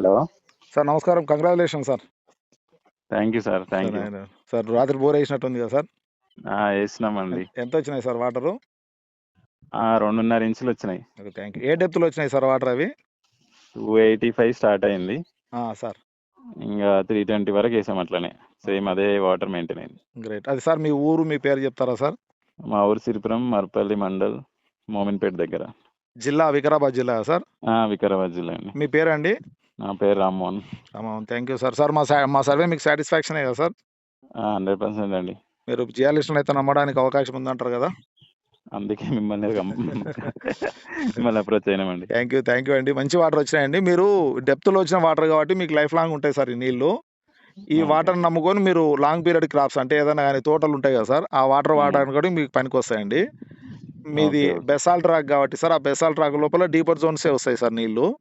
Hello. Sir నమస్కారం. Congratulation sir. Thank you sir thank you. Sir, రాత్రి bore వేసినట్టుంది కదా సార్? వేసినామండి. ఎంత వచ్చినాయి సార్ వాటరు? రెండున్నర ఇంచులు వచ్చినాయి. Thank you. ఏ డెప్త్లో వచ్చినాయి సార్ వాటర్ అవి? టూ ఎయిటీ ఫైవ్ స్టార్ట్ అయింది. సార్. ఇంకా త్రీ ట్వంటీ వరకు వేసాం అట్లనే. సేమ్ అదే వాటర్ మెయింటైన్ అయింది. గ్రేట్. అది సార్ మీ ఊరు మీ పేరు చెప్తారా సార్? మా ఊరు సిరిపురం మరపల్లి మండల్ మోమిన్పేట దగ్గర. జిల్లా వికారాబాద్ జిల్లా సార్? వికారాబాద్ జిల్లా అండి. మీ పేరండి? నా పేరు Rammohan. Thank you sir sir మా సా- మా సర్వే మీకు సాటిస్ఫాక్షన్ కదా సార్ హండ్రెడ్ పర్సెంట్ అండి. మీరు జియాలిస్టులు అయితే నమ్మడానికి అవకాశం ఉందంటారు కదా? అందుకే మిమ్మల్ని మిమ్మల్ని అప్రోచ్ అయినామండి థ్యాంక్ యూ థ్యాంక్ యూ అండి. మంచి వాటర్ వచ్చినాయండి. మీరు డెప్త్లో వచ్చిన వాటర్ కాబట్టి మీకు లైఫ్ లాంగ్ ఉంటాయి సార్ ఈ నీళ్ళు ఈ. వాటర్ నమ్ముకొని మీరు లాంగ్ పీరియడ్ క్రాప్స్ అంటే ఏదైనా కానీ తోటలు ఉంటాయి కదా సార్ ఆ వాటర్. వాడడానికి కూడా మీకు పనికి వస్తాయండి. మీది Okay, okay. బెసాల్ ట్రాక్ కాబట్టి సార్ ఆ బెసాల్ ట్రాక్ లోపల డీపర్ జోన్సే వస్తాయి సార్ నీళ్ళు